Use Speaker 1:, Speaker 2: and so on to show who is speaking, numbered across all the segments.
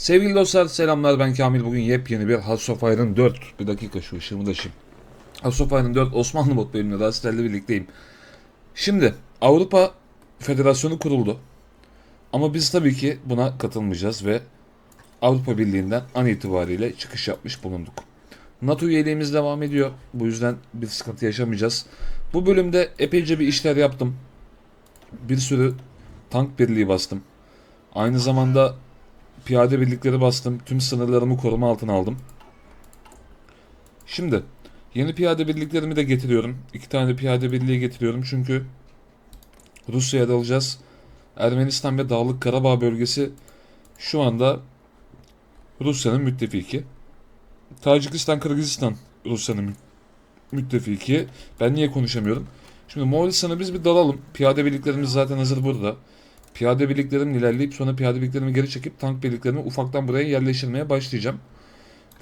Speaker 1: Sevgili dostlar selamlar ben Kamil. Bugün yepyeni bir House of Iron 4. Bir dakika şu ışığımı da şimdi. House of Iron 4 Osmanlı mod bölümünde daha birlikteyim. Şimdi Avrupa Federasyonu kuruldu. Ama biz tabii ki buna katılmayacağız ve Avrupa Birliği'nden an itibariyle çıkış yapmış bulunduk. NATO üyeliğimiz devam ediyor. Bu yüzden bir sıkıntı yaşamayacağız. Bu bölümde epeyce bir işler yaptım. Bir sürü tank birliği bastım. Aynı zamanda piyade birlikleri bastım. Tüm sınırlarımı koruma altına aldım. Şimdi yeni piyade birliklerimi de getiriyorum. İki tane piyade birliği getiriyorum çünkü Rusya'ya dalacağız. Ermenistan ve Dağlık Karabağ bölgesi şu anda Rusya'nın müttefiki. Tacikistan, Kırgızistan Rusya'nın mü- müttefiki. Ben niye konuşamıyorum? Şimdi Moğolistan'a biz bir dalalım. Piyade birliklerimiz zaten hazır burada. Piyade birliklerim ilerleyip sonra piyade birliklerimi geri çekip tank birliklerimi ufaktan buraya yerleştirmeye başlayacağım.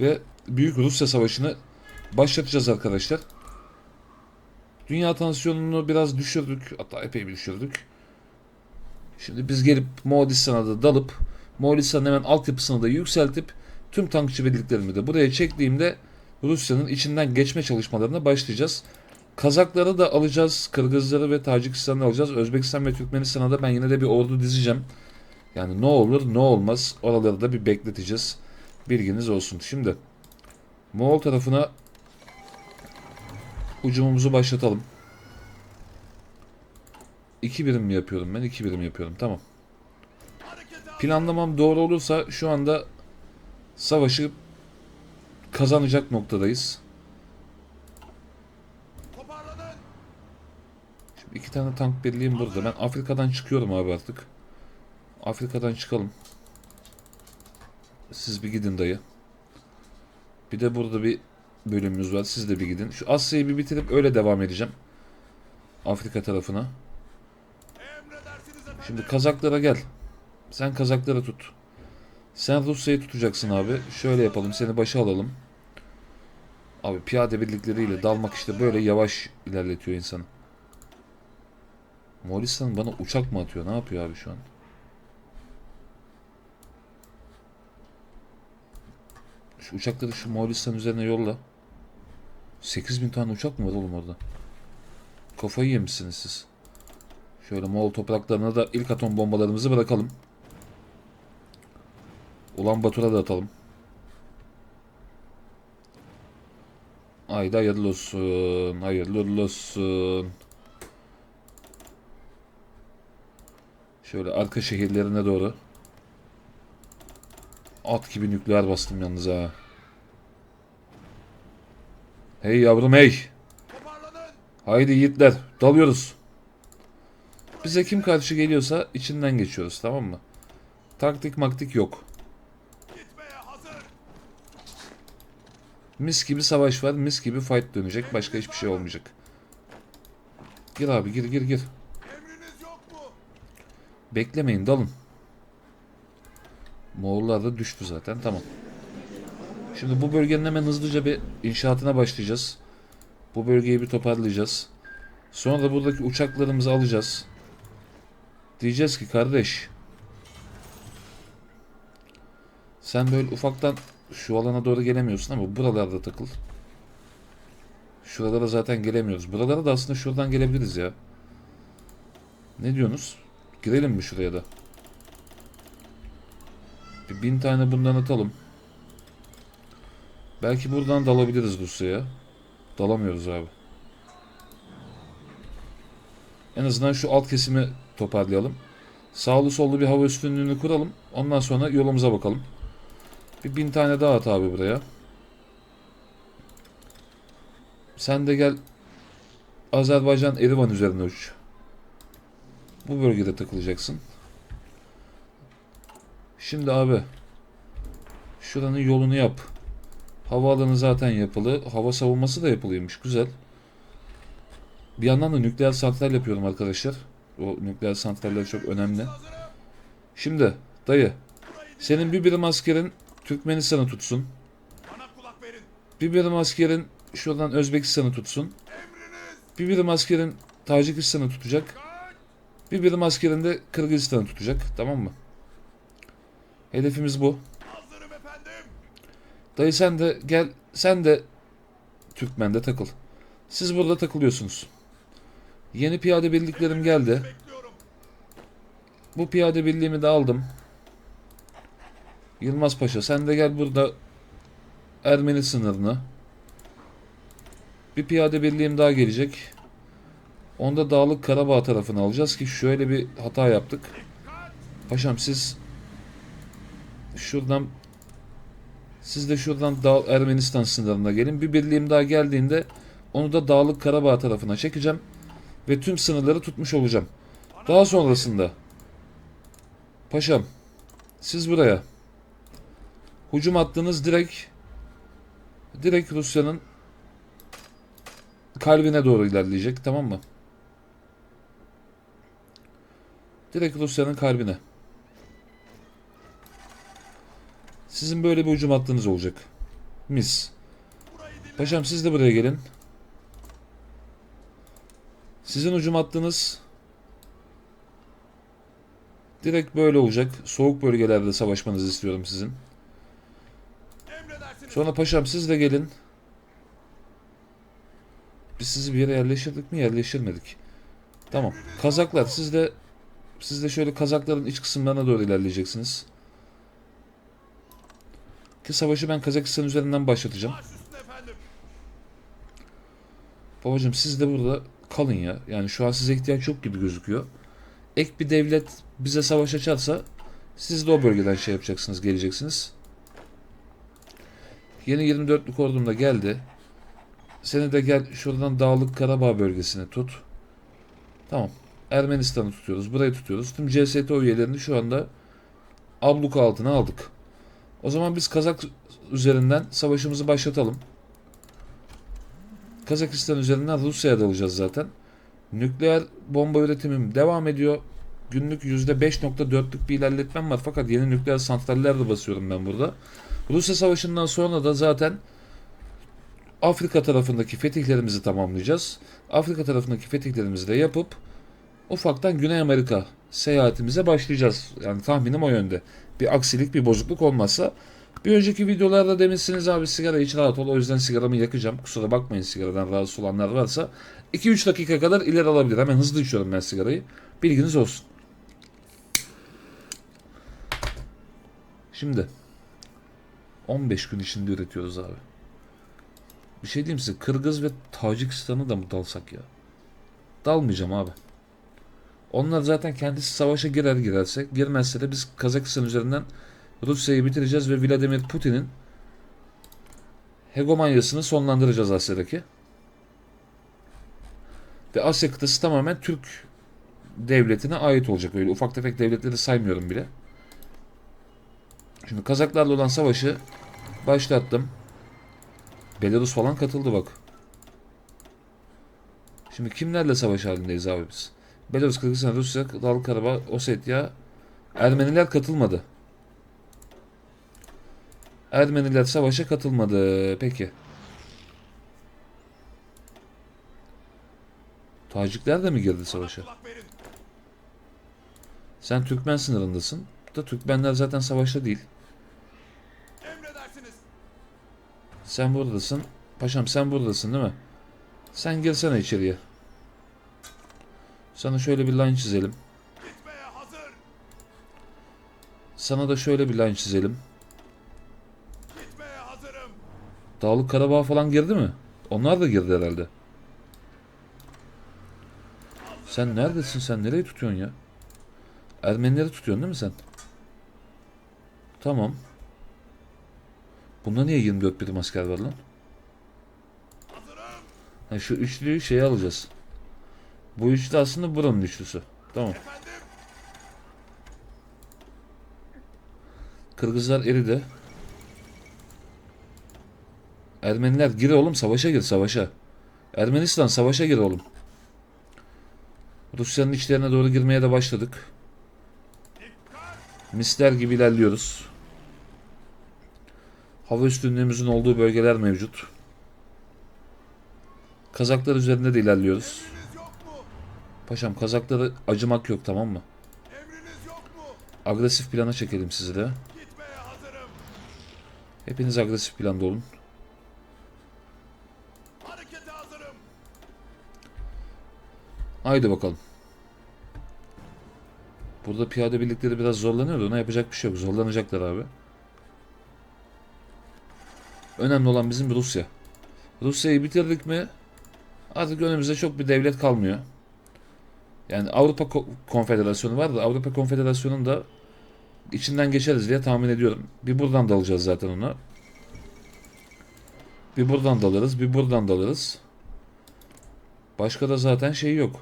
Speaker 1: Ve Büyük Rusya Savaşı'nı başlatacağız arkadaşlar. Dünya tansiyonunu biraz düşürdük. Hatta epey bir düşürdük. Şimdi biz gelip Moğolistan'a da dalıp Moğolistan'ın hemen altyapısını da yükseltip tüm tankçı birliklerimi de buraya çektiğimde Rusya'nın içinden geçme çalışmalarına başlayacağız. Kazakları da alacağız. Kırgızları ve Tacikistan'ı alacağız. Özbekistan ve Türkmenistan'a da ben yine de bir ordu dizeceğim. Yani ne olur ne olmaz oraları da bir bekleteceğiz. Bilginiz olsun. Şimdi Moğol tarafına ucumumuzu başlatalım. 2 birim mi yapıyorum ben? 2 birim yapıyorum. Tamam. Planlamam doğru olursa şu anda savaşı kazanacak noktadayız. İki tane tank birliğim burada. Ben Afrika'dan çıkıyorum abi artık. Afrika'dan çıkalım. Siz bir gidin dayı. Bir de burada bir bölümümüz var. Siz de bir gidin. Şu Asya'yı bir bitirip öyle devam edeceğim. Afrika tarafına. Şimdi Kazaklara gel. Sen Kazaklara tut. Sen Rusya'yı tutacaksın abi. Şöyle yapalım. Seni başa alalım. Abi piyade birlikleriyle dalmak işte böyle yavaş ilerletiyor insanı. Moğolistan bana uçak mı atıyor? Ne yapıyor abi şu an? Şu uçakları şu Moğolistan üzerine yolla. 8000 tane uçak mı var oğlum orada? Kafayı yemişsiniz siz. Şöyle Moğol topraklarına da ilk atom bombalarımızı bırakalım. Ulan Batur'a da atalım. Haydi hayırlı olsun. Hayırlı olsun. Şöyle arka şehirlerine doğru. At gibi nükleer bastım yalnız ha. Hey yavrum hey. Haydi yiğitler dalıyoruz. Bize kim karşı geliyorsa içinden geçiyoruz tamam mı? Taktik maktik yok. Mis gibi savaş var, mis gibi fight dönecek. Başka hiçbir şey olmayacak. Gir abi gir gir gir. Beklemeyin dalın. Moğollar da düştü zaten tamam. Şimdi bu bölgenin hemen hızlıca bir inşaatına başlayacağız. Bu bölgeyi bir toparlayacağız. Sonra da buradaki uçaklarımızı alacağız. Diyeceğiz ki kardeş. Sen böyle ufaktan şu alana doğru gelemiyorsun ama buralarda takıl. Şuralara zaten gelemiyoruz. Buralara da aslında şuradan gelebiliriz ya. Ne diyorsunuz? Girelim mi şuraya da? Bir bin tane bundan atalım. Belki buradan dalabiliriz Rusya'ya. Dalamıyoruz abi. En azından şu alt kesimi toparlayalım. Sağlı sollu bir hava üstünlüğünü kuralım. Ondan sonra yolumuza bakalım. Bir bin tane daha at abi buraya. Sen de gel Azerbaycan Erivan üzerine uç. Bu bölgede takılacaksın. Şimdi abi şuranın yolunu yap. Havaalanı zaten yapılı. Hava savunması da yapılıymış. Güzel. Bir yandan da nükleer santral yapıyorum arkadaşlar. O nükleer santraller çok önemli. Şimdi dayı senin bir birim askerin Türkmenistan'ı tutsun. Bir birim askerin şuradan Özbekistan'ı tutsun. Bir birim askerin Tacikistan'ı tutacak. Bir birim askerin de Kırgızistan'ı tutacak. Tamam mı? Hedefimiz bu. Dayı sen de gel sen de Türkmen'de takıl. Siz burada takılıyorsunuz. Yeni piyade birliklerim geldi. Bu piyade birliğimi de aldım. Yılmaz Paşa sen de gel burada Ermeni sınırını. Bir piyade birliğim daha gelecek. Onda Dağlık Karabağ tarafını alacağız ki şöyle bir hata yaptık. Paşam siz şuradan siz de şuradan Dağ, Ermenistan sınırına gelin. Bir birliğim daha geldiğinde onu da Dağlık Karabağ tarafına çekeceğim ve tüm sınırları tutmuş olacağım. Daha sonrasında Paşam siz buraya hücum attığınız direkt direkt Rusya'nın kalbine doğru ilerleyecek tamam mı? Direkt Rusya'nın kalbine. Sizin böyle bir hücum hattınız olacak. Mis. Paşam siz de buraya gelin. Sizin hücum hattınız direkt böyle olacak. Soğuk bölgelerde savaşmanızı istiyorum sizin. Sonra paşam siz de gelin. Biz sizi bir yere yerleştirdik mi? Yerleştirmedik. Tamam. Kazaklar siz de siz de şöyle Kazakların iç kısımlarına doğru ilerleyeceksiniz. Ki savaşı ben Kazakistan üzerinden başlatacağım. Babacım siz de burada kalın ya. Yani şu an size ihtiyaç yok gibi gözüküyor. Ek bir devlet bize savaş açarsa siz de o bölgeden şey yapacaksınız, geleceksiniz. Yeni 24'lük ordum da geldi. Seni de gel şuradan Dağlık Karabağ bölgesine tut. Tamam. Ermenistan'ı tutuyoruz. Burayı tutuyoruz. Tüm CSTO üyelerini şu anda abluka altına aldık. O zaman biz Kazak üzerinden savaşımızı başlatalım. Kazakistan üzerinden Rusya'ya dalacağız zaten. Nükleer bomba üretimim devam ediyor. Günlük %5.4'lük bir ilerletmem var fakat yeni nükleer santraller de basıyorum ben burada. Rusya Savaşı'ndan sonra da zaten Afrika tarafındaki fetihlerimizi tamamlayacağız. Afrika tarafındaki fetihlerimizi de yapıp ufaktan Güney Amerika seyahatimize başlayacağız. Yani tahminim o yönde. Bir aksilik, bir bozukluk olmazsa. Bir önceki videolarda demişsiniz abi sigara hiç rahat ol o yüzden sigaramı yakacağım. Kusura bakmayın sigaradan rahatsız olanlar varsa. 2-3 dakika kadar ileri alabilir. Hemen hızlı içiyorum ben sigarayı. Bilginiz olsun. Şimdi 15 gün içinde üretiyoruz abi. Bir şey diyeyim size Kırgız ve Tacikistan'ı da mı dalsak ya? Dalmayacağım abi. Onlar zaten kendisi savaşa girer girerse girmezse de biz Kazakistan üzerinden Rusya'yı bitireceğiz ve Vladimir Putin'in hegemonyasını sonlandıracağız Asya'daki. Ve Asya kıtası tamamen Türk devletine ait olacak. Öyle ufak tefek devletleri saymıyorum bile. Şimdi Kazaklarla olan savaşı başlattım. Belarus falan katıldı bak. Şimdi kimlerle savaş halindeyiz abi biz? Belarus, Kırgızistan, Rusya, Dağlık Karabağ, Ossetya, Ermeniler katılmadı. Ermeniler savaşa katılmadı. Peki. Tacikler de mi girdi savaşa? Sen Türkmen sınırındasın. Da Türkmenler zaten savaşta değil. Sen buradasın. Paşam sen buradasın değil mi? Sen girsene içeriye. Sana şöyle bir line çizelim. Sana da şöyle bir line çizelim. Dağlık Karabağ falan girdi mi? Onlar da girdi herhalde. Sen neredesin sen? Nereyi tutuyorsun ya? Ermenileri tutuyorsun değil mi sen? Tamam. Bunda niye 24 birim asker var lan? Ha, şu üçlüyü şeye alacağız. Bu üçlü aslında buranın üçlüsü. Tamam. Kırgızlar eridi. Ermeniler gir oğlum savaşa gir savaşa. Ermenistan savaşa gir oğlum. Rusya'nın içlerine doğru girmeye de başladık. Misler gibi ilerliyoruz. Hava üstünlüğümüzün olduğu bölgeler mevcut. Kazaklar üzerinde de ilerliyoruz. Paşam Kazakları acımak yok tamam mı?
Speaker 2: Emriniz yok mu?
Speaker 1: Agresif plana çekelim sizi de.
Speaker 2: Gitmeye hazırım.
Speaker 1: Hepiniz agresif planda olun. Haydi bakalım. Burada piyade birlikleri biraz zorlanıyordu. Ona yapacak bir şey yok. Zorlanacaklar abi. Önemli olan bizim Rusya. Rusya'yı bitirdik mi artık önümüzde çok bir devlet kalmıyor. Yani Avrupa Ko- Konfederasyonu var da Avrupa Konfederasyonu'nun da içinden geçeriz diye tahmin ediyorum. Bir buradan dalacağız zaten ona. Bir buradan dalarız, bir buradan dalarız. Başka da zaten şey yok.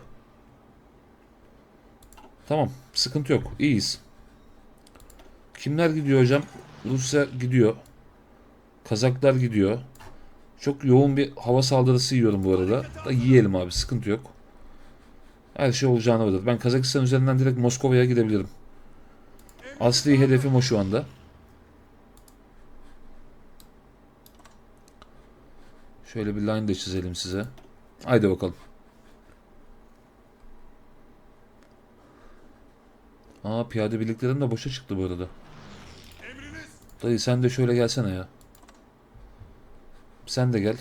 Speaker 1: Tamam, sıkıntı yok. İyiyiz. Kimler gidiyor hocam? Rusya gidiyor. Kazaklar gidiyor. Çok yoğun bir hava saldırısı yiyorum bu arada. Da yiyelim abi, sıkıntı yok. Her şey olacağına varır. Ben Kazakistan üzerinden direkt Moskova'ya gidebilirim. Asli hedefim o şu anda. Şöyle bir line de çizelim size. Haydi bakalım. Aa piyade birliklerim de boşa çıktı bu arada. Dayı sen de şöyle gelsene ya. Sen de gel.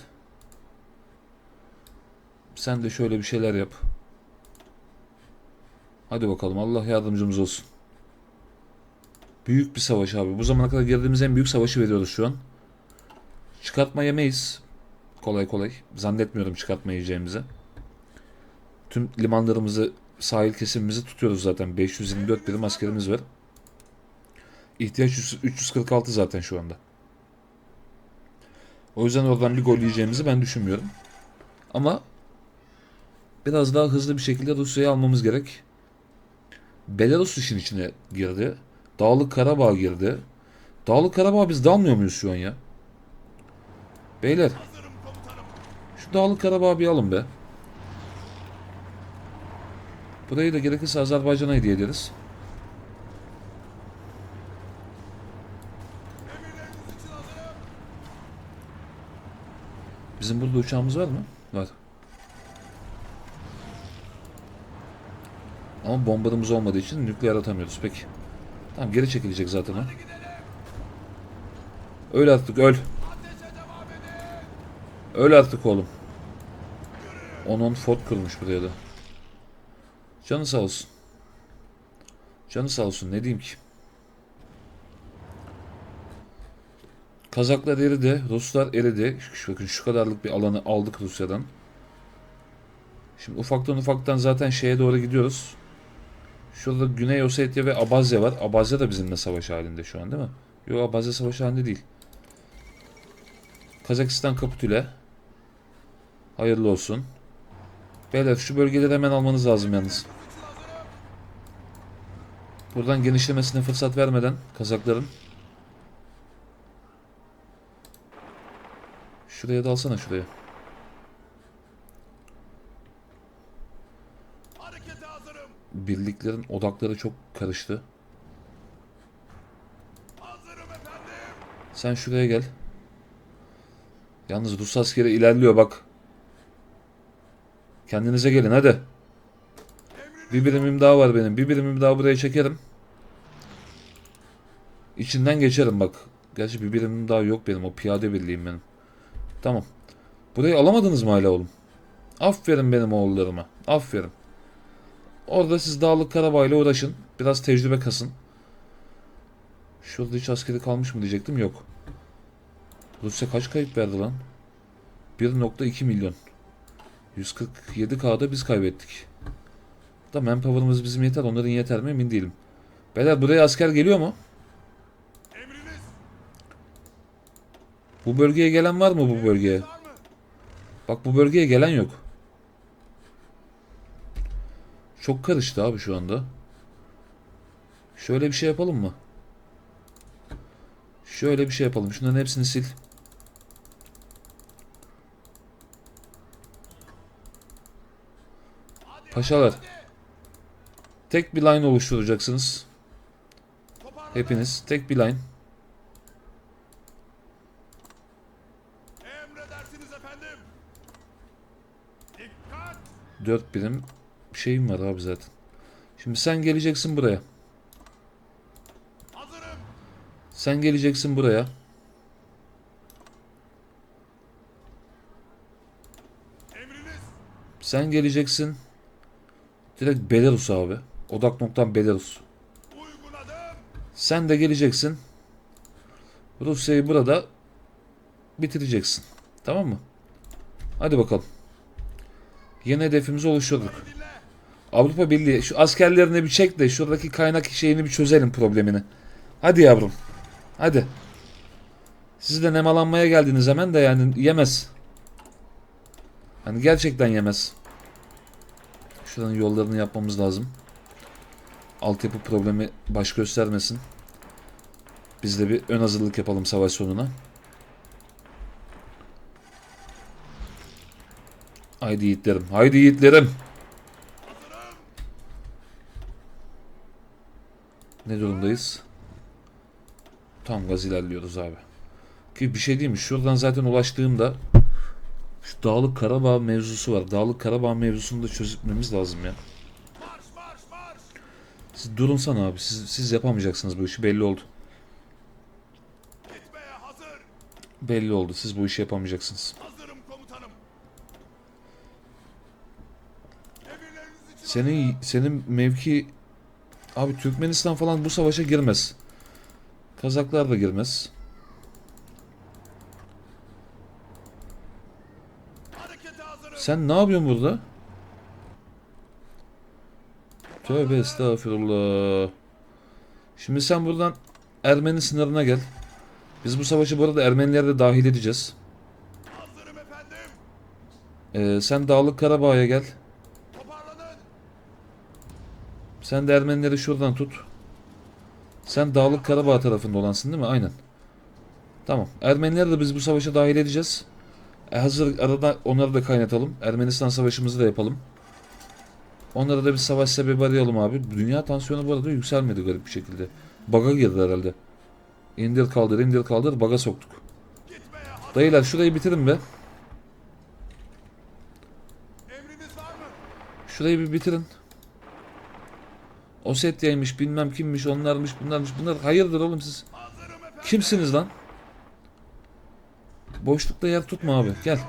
Speaker 1: Sen de şöyle bir şeyler yap. Hadi bakalım Allah yardımcımız olsun. Büyük bir savaş abi. Bu zamana kadar girdiğimiz en büyük savaşı veriyoruz şu an. Çıkartma yemeyiz. Kolay kolay. Zannetmiyorum çıkartma yiyeceğimizi. Tüm limanlarımızı, sahil kesimimizi tutuyoruz zaten. 524 birim askerimiz var. İhtiyaç 300 346 zaten şu anda. O yüzden oradan bir gol yiyeceğimizi ben düşünmüyorum. Ama biraz daha hızlı bir şekilde Rusya'yı almamız gerek. Belarus işin içine girdi. Dağlık Karabağ girdi. Dağlık Karabağ biz dalmıyor muyuz şu an ya? Beyler şu Dağlık Karabağ'ı bir alın be. Burayı da gerekirse Azerbaycan'a hediye ederiz. Bizim burada uçağımız var mı? Var. Ama bombarımız olmadığı için nükleer atamıyoruz. Peki. Tamam geri çekilecek zaten o. Öl artık öl. Öl artık oğlum. 10-10 fort kurmuş buraya da. Canı sağ olsun. Canı sağ olsun ne diyeyim ki. Kazaklar eridi, Ruslar eridi. Şu, bakın şu kadarlık bir alanı aldık Rusya'dan. Şimdi ufaktan ufaktan zaten şeye doğru gidiyoruz. Şurada Güney Ossetya ve Abazya var. Abazya da bizimle savaş halinde şu an değil mi? Yok Abazya savaş halinde değil. Kazakistan kapitüle. Hayırlı olsun. Beyler şu bölgeleri hemen almanız lazım yalnız. Buradan genişlemesine fırsat vermeden Kazakların. Şuraya da alsana şuraya.
Speaker 2: Harekete hazırım.
Speaker 1: Birliklerin odakları çok karıştı. Sen şuraya gel. Yalnız Rus askeri ilerliyor bak. Kendinize gelin hadi. Bir birimim daha var benim. Bir birimim daha buraya çekerim. İçinden geçerim bak. Gerçi bir birimim daha yok benim. O piyade birliğim benim. Tamam. Burayı alamadınız mı hala oğlum? Aferin benim oğullarıma. Aferin. Orada siz Dağlık Karabağ ile uğraşın. Biraz tecrübe kasın. Şurada hiç askeri kalmış mı diyecektim. Yok. Rusya kaç kayıp verdi lan? 1.2 milyon. 147K'da biz kaybettik. Da manpower'ımız bizim yeter. Onların yeter mi emin değilim. Beyler buraya asker geliyor mu? Bu bölgeye gelen var mı bu bölgeye? Bak bu bölgeye gelen yok. Çok karıştı abi şu anda. Şöyle bir şey yapalım mı? Şöyle bir şey yapalım. Şunların hepsini sil. Paşalar. Tek bir line oluşturacaksınız. Hepiniz. Tek bir line. Dört birim bir şeyim var abi zaten. Şimdi sen geleceksin buraya.
Speaker 2: Hazırım.
Speaker 1: Sen geleceksin buraya. Emriniz. Sen geleceksin. Direkt Belarus abi. Odak noktan Belarus.
Speaker 2: Uyguladım.
Speaker 1: Sen de geleceksin. Rusya'yı burada bitireceksin. Tamam mı? Hadi bakalım. Yeni hedefimizi oluşturduk. Avrupa Birliği şu askerlerini bir çek de şuradaki kaynak şeyini bir çözelim problemini. Hadi yavrum. Hadi. Siz de nemalanmaya geldiniz hemen de yani yemez. Hani gerçekten yemez. Şuranın yollarını yapmamız lazım. Altyapı problemi baş göstermesin. Biz de bir ön hazırlık yapalım savaş sonuna. Haydi yiğitlerim. Haydi yiğitlerim. Ne durumdayız? Tam gaz ilerliyoruz abi. Ki bir şey değil mi? Şuradan zaten ulaştığımda şu Dağlık Karabağ mevzusu var. Dağlık Karabağ mevzusunu da çözmemiz lazım ya. Siz durun sana abi. Siz, siz yapamayacaksınız bu işi. Belli oldu. Belli oldu. Siz bu işi yapamayacaksınız. Senin senin mevki abi Türkmenistan falan bu savaşa girmez. Kazaklar da girmez. Sen ne yapıyorsun burada? Tövbe estağfurullah. Şimdi sen buradan Ermeni sınırına gel. Biz bu savaşı bu arada Ermenileri de dahil edeceğiz. Ee, sen Dağlık Karabağ'a gel. Sen de Ermenileri şuradan tut. Sen Dağlık Karabağ tarafında olansın değil mi? Aynen. Tamam. Ermenileri de biz bu savaşa dahil edeceğiz. E hazır arada onları da kaynatalım. Ermenistan savaşımızı da yapalım. Onlara da bir savaş sebebi arayalım abi. Dünya tansiyonu bu arada yükselmedi garip bir şekilde. Baga girdi herhalde. İndir kaldır indir kaldır baga soktuk. Dayılar şurayı bitirin be. Şurayı bir bitirin. Osetya'ymış bilmem kimmiş onlarmış bunlarmış bunlar hayırdır oğlum siz. Kimsiniz lan? Boşlukta yer tutma abi. Gel.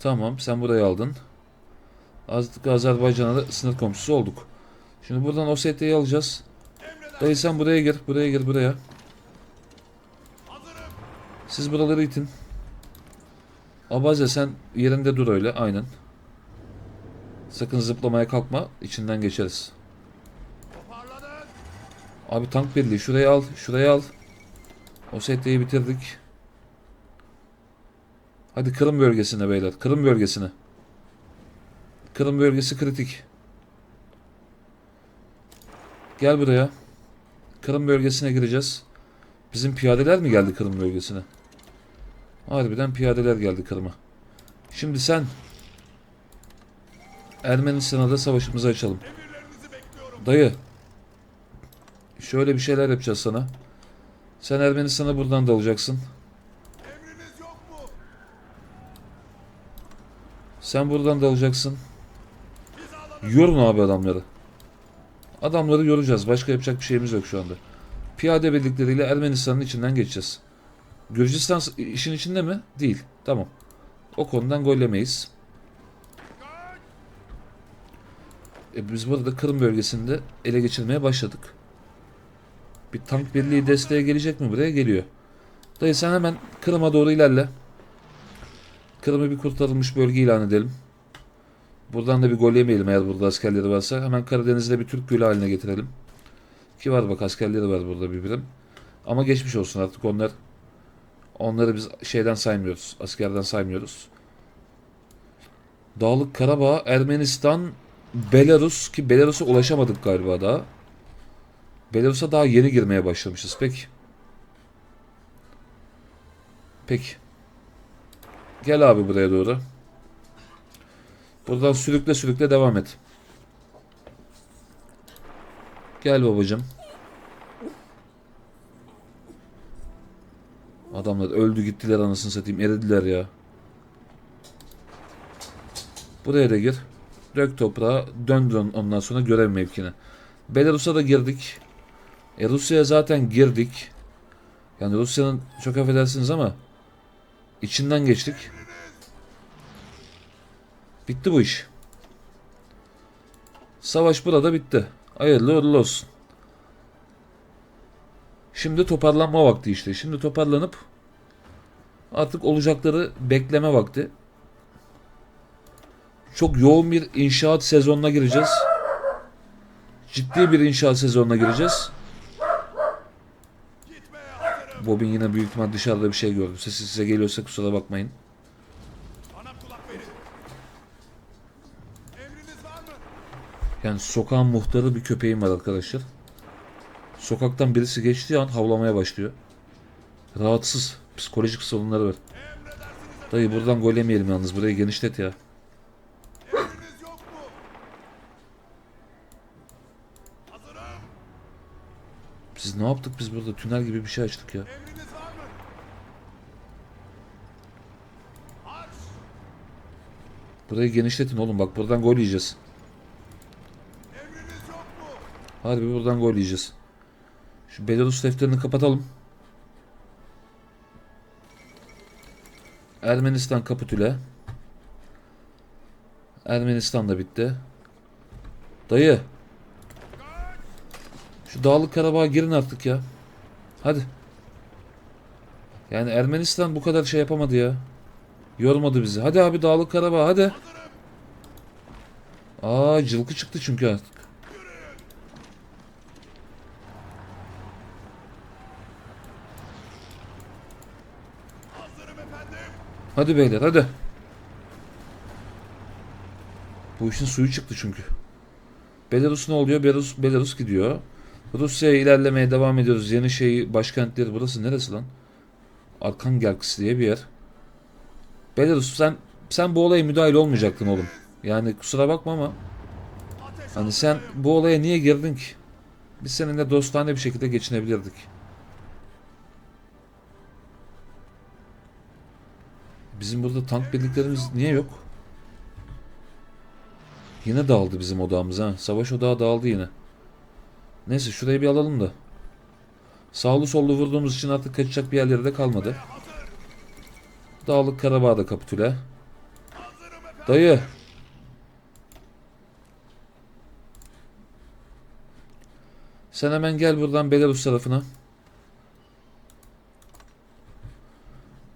Speaker 1: Tamam sen burayı aldın. Azıcık Azerbaycan'a da sınır komşusu olduk. Şimdi buradan Osetya'yı alacağız. Dayı sen buraya gir. Buraya gir buraya. Siz buraları itin. Abaze sen yerinde dur öyle. Aynen. Sakın zıplamaya kalkma. içinden geçeriz. Abi tank birliği şurayı al. Şurayı al. Osetya'yı bitirdik. Hadi Kırım bölgesine beyler. Kırım bölgesine. Kırım bölgesi kritik. Gel buraya. Kırım bölgesine gireceğiz. Bizim piyadeler mi geldi Kırım bölgesine? Harbiden piyadeler geldi Kırım'a. Şimdi sen Ermenistan'a da savaşımızı açalım. Dayı. Şöyle bir şeyler yapacağız sana. Sen Ermenistan'a buradan
Speaker 2: yok mu?
Speaker 1: Sen buradan dalacaksın.
Speaker 2: Hizalanın.
Speaker 1: Yorun abi adamları. Adamları yoracağız. Başka yapacak bir şeyimiz yok şu anda. Piyade birlikleriyle Ermenistan'ın içinden geçeceğiz. Gürcistan işin içinde mi? Değil. Tamam. O konudan gollemeyiz. E biz burada Kırım bölgesinde ele geçirmeye başladık. Bir tank birliği desteğe gelecek mi buraya? Geliyor. Dayı sen hemen Kırım'a doğru ilerle. Kırım'ı bir kurtarılmış bölge ilan edelim. Buradan da bir gol yemeyelim eğer burada askerleri varsa. Hemen Karadeniz'de bir Türk gölü haline getirelim. Ki var bak askerleri var burada bir birim. Ama geçmiş olsun artık onlar. Onları biz şeyden saymıyoruz. Askerden saymıyoruz. Dağlık Karabağ, Ermenistan, Belarus ki Belarus'a ulaşamadık galiba daha. Belarus'a daha yeni girmeye başlamışız. Peki. Peki. Gel abi buraya doğru. Buradan sürükle sürükle devam et. Gel babacım. Adamlar öldü gittiler anasını satayım eridiler ya. Buraya da gir. Dök toprağa dön dön ondan sonra görev mevkine. Belarus'a da girdik. E Rusya'ya zaten girdik. Yani Rusya'nın çok affedersiniz ama içinden geçtik. Bitti bu iş. Savaş burada bitti. Hayırlı uğurlu olsun. Şimdi toparlanma vakti işte. Şimdi toparlanıp artık olacakları bekleme vakti. Çok yoğun bir inşaat sezonuna gireceğiz. Ciddi bir inşaat sezonuna gireceğiz. Bobin yine büyük ihtimal dışarıda bir şey gördü. Sesi size geliyorsa kusura bakmayın. Yani sokağın muhtarı bir köpeğim var arkadaşlar. Sokaktan birisi geçtiği an havlamaya başlıyor. Rahatsız. Psikolojik sorunları var. Dayı buradan gol yemeyelim yalnız. Burayı genişlet ya. Biz ne yaptık biz burada? Tünel gibi bir şey açtık ya. Burayı genişletin oğlum. Bak buradan gol yiyeceğiz. Harbi buradan gol yiyeceğiz. Şu Belarus defterini kapatalım. Ermenistan kapitüle. Ermenistan da bitti. Dayı. Şu Dağlık Karabağ'a girin artık ya. Hadi. Yani Ermenistan bu kadar şey yapamadı ya. Yormadı bizi. Hadi abi Dağlık Karabağ hadi. Aa cılkı çıktı çünkü artık.
Speaker 2: Hazırım efendim.
Speaker 1: Hadi beyler hadi. Bu işin suyu çıktı çünkü. Belarus ne oluyor? Belarus, Belarus gidiyor. Rusya'ya ilerlemeye devam ediyoruz. Yeni şey başkentleri burası neresi lan? Arkhangelsk diye bir yer. Belarus sen sen bu olaya müdahil olmayacaktın oğlum. Yani kusura bakma ama hani sen bu olaya niye girdin ki? Biz seninle dostane bir şekilde geçinebilirdik. Bizim burada tank birliklerimiz niye yok? Yine dağıldı bizim odağımız ha. Savaş odağı dağıldı yine. Neyse şurayı bir alalım da. Sağlı sollu vurduğumuz için artık kaçacak bir yerleri de kalmadı. Dağlık Karabağ'da kapitüle. Dayı. Sen hemen gel buradan Belarus tarafına.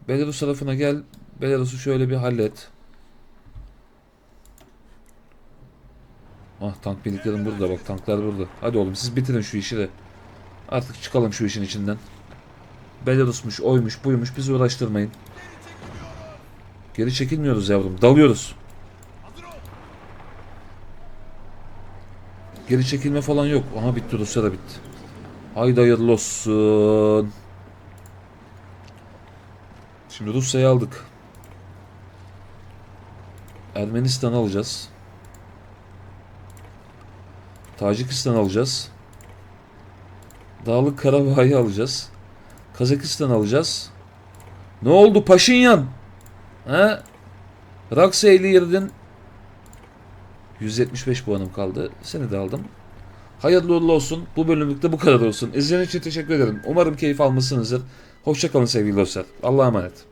Speaker 1: Belarus tarafına gel. Belarus'u şöyle bir hallet. Ah tank birliklerim burada bak tanklar burada. Hadi oğlum siz bitirin şu işi de. Artık çıkalım şu işin içinden. Belarus'muş, oymuş, buymuş bizi uğraştırmayın. Geri çekilmiyoruz yavrum. Dalıyoruz. Geri çekilme falan yok. Aha bitti Rusya da bitti. Haydi hayırlı olsun. Şimdi Rusya'yı aldık. Ermenistan alacağız. Tacikistan alacağız. Dağlık Karabağ'ı alacağız. Kazakistan alacağız. Ne oldu Paşinyan? He? Rakseyli girdin. 175 puanım kaldı. Seni de aldım. Hayırlı uğurlu olsun. Bu bölümlükte bu kadar olsun. İzlediğiniz için teşekkür ederim. Umarım keyif almışsınızdır. Hoşçakalın sevgili dostlar. Allah'a emanet.